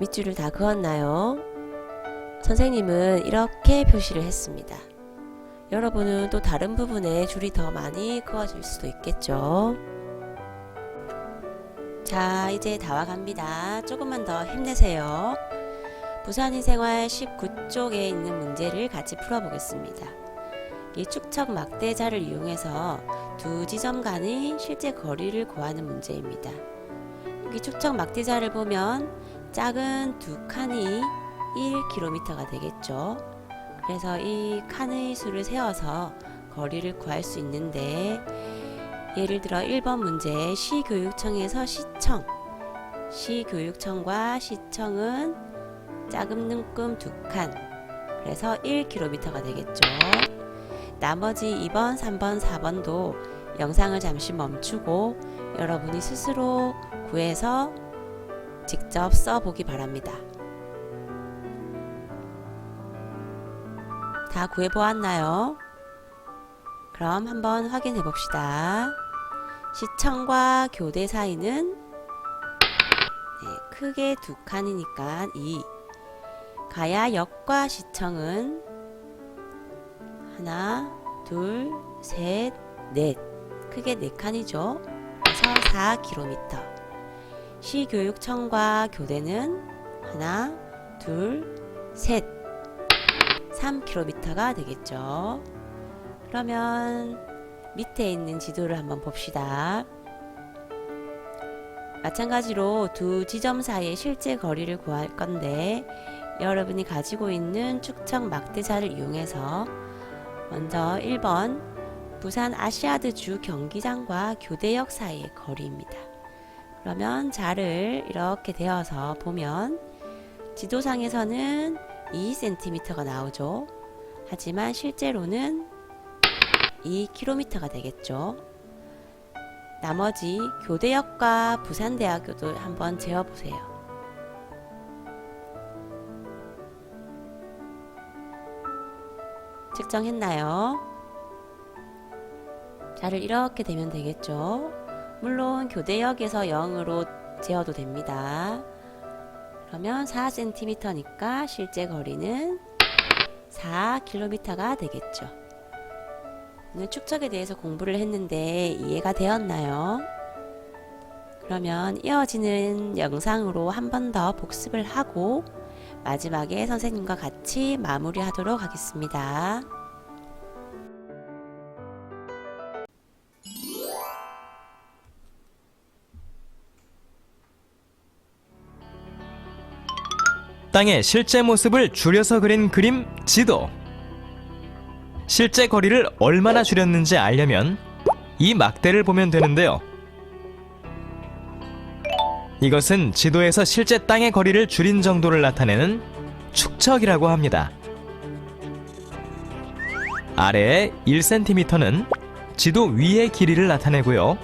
밑줄을 다 그었나요? 선생님은 이렇게 표시를 했습니다. 여러분은 또 다른 부분에 줄이 더 많이 그어질 수도 있겠죠. 자, 이제 다 와갑니다. 조금만 더 힘내세요. 부산인 생활 19쪽에 있는 문제를 같이 풀어보겠습니다. 이 축척 막대자를 이용해서 두 지점 간의 실제 거리를 구하는 문제입니다. 여기 축척 막대자를 보면 작은 두 칸이 1km가 되겠죠. 그래서 이 칸의 수를 세어서 거리를 구할 수 있는데 예를 들어 1번 문제 시교육청에서 시청 시교육청과 시청은 작은 눈금 두 칸 그래서 1km가 되겠죠. 나머지 2번, 3번, 4번도 영상을 잠시 멈추고 여러분이 스스로 구해서 직접 써보기 바랍니다. 다 구해보았나요? 그럼 한번 확인해 봅시다. 시청과 교대 사이는 네, 크게 두 칸이니까 2. 가야역과 시청은 하나, 둘, 셋, 넷. 크게 네 칸이죠. 그래서 4km. 시교육청과 교대는 하나, 둘, 셋. 3km가 되겠죠. 그러면 밑에 있는 지도를 한번 봅시다. 마찬가지로 두 지점 사이의 실제 거리를 구할 건데 여러분이 가지고 있는 축척 막대자를 이용해서 먼저 1번 부산 아시아드 주 경기장과 교대역 사이의 거리입니다. 그러면 자를 이렇게 대어서 보면 지도상에서는 2cm가 나오죠. 하지만 실제로는 2km가 되겠죠. 나머지 교대역과 부산대학교도 한번 재어보세요. 측정했나요? 자를 이렇게 되면 되겠죠. 물론 교대역에서 0으로 재어도 됩니다. 그러면 4cm니까 실제 거리는 4km가 되겠죠. 오늘 축척에 대해서 공부를 했는데 이해가 되었나요? 그러면 이어지는 영상으로 한 번 더 복습을 하고 마지막에 선생님과 같이 마무리하도록 하겠습니다. 땅의 실제 모습을 줄여서 그린 그림 지도. 실제 거리를 얼마나 줄였는지 알려면 이 막대를 보면 되는데요. 이것은 지도에서 실제 땅의 거리를 줄인 정도를 나타내는 축척이라고 합니다. 아래의 1cm는 지도 위의 길이를 나타내고요.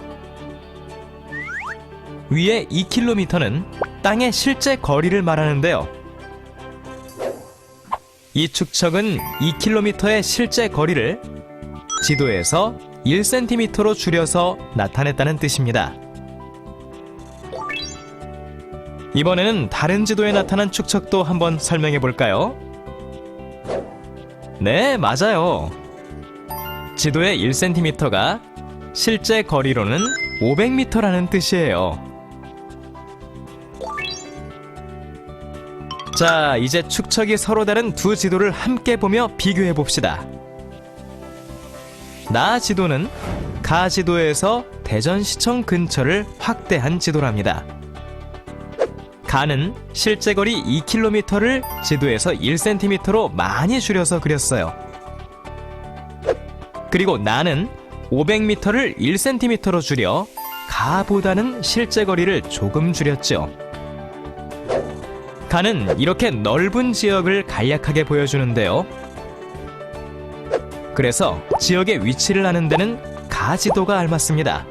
위의 2km는 땅의 실제 거리를 말하는데요. 이 축척은 2km의 실제 거리를 지도에서 1cm로 줄여서 나타냈다는 뜻입니다. 이번에는 다른 지도에 나타난 축척도 한번 설명해 볼까요? 네, 맞아요. 지도의 1cm가 실제 거리로는 500m라는 뜻이에요. 자, 이제 축척이 서로 다른 두 지도를 함께 보며 비교해 봅시다. 나 지도는 가 지도에서 대전시청 근처를 확대한 지도랍니다. 가는 실제 거리 2km를 지도에서 1cm로 많이 줄여서 그렸어요. 그리고 나는 500m를 1cm로 줄여 가보다는 실제 거리를 조금 줄였죠. 가는 이렇게 넓은 지역을 간략하게 보여주는데요. 그래서 지역의 위치를 아는 데는 가지도가 알맞습니다.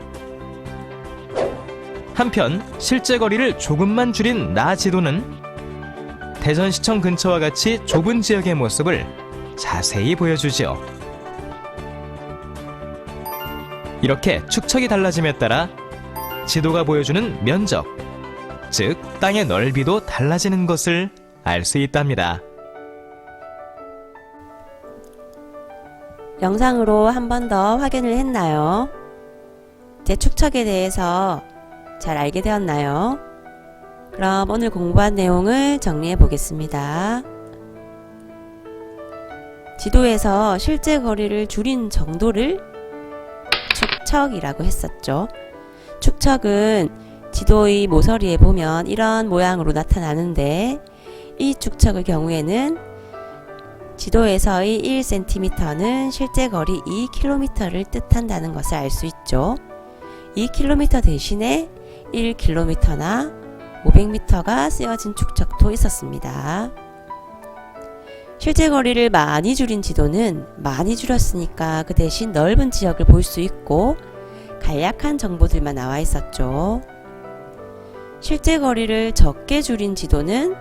한편 실제 거리를 조금만 줄인 나 지도는 대전시청 근처와 같이 좁은 지역의 모습을 자세히 보여주지요. 이렇게 축척이 달라짐에 따라 지도가 보여주는 면적, 즉 땅의 넓이도 달라지는 것을 알 수 있답니다. 영상으로 한 번 더 확인을 했나요? 대축척에 대해서 잘 알게 되었나요? 그럼 오늘 공부한 내용을 정리해 보겠습니다. 지도에서 실제 거리를 줄인 정도를 축척이라고 했었죠. 축척은 지도의 모서리에 보면 이런 모양으로 나타나는데 이 축척의 경우에는 지도에서의 1cm는 실제 거리 2km를 뜻한다는 것을 알 수 있죠. 2km 대신에 1km나 500m가 쓰여진 축척도 있었습니다. 실제 거리를 많이 줄인 지도는 많이 줄였으니까 그 대신 넓은 지역을 볼 수 있고 간략한 정보들만 나와 있었죠. 실제 거리를 적게 줄인 지도는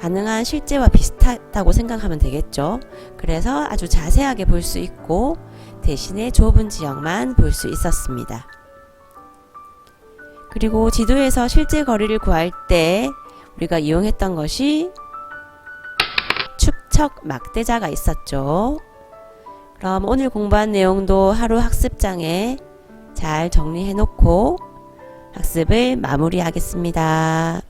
가능한 실제와 비슷하다고 생각하면 되겠죠. 그래서 아주 자세하게 볼 수 있고 대신에 좁은 지역만 볼 수 있었습니다. 그리고 지도에서 실제 거리를 구할 때 우리가 이용했던 것이 축척 막대자가 있었죠. 그럼 오늘 공부한 내용도 하루 학습장에 잘 정리해 놓고 학습을 마무리하겠습니다.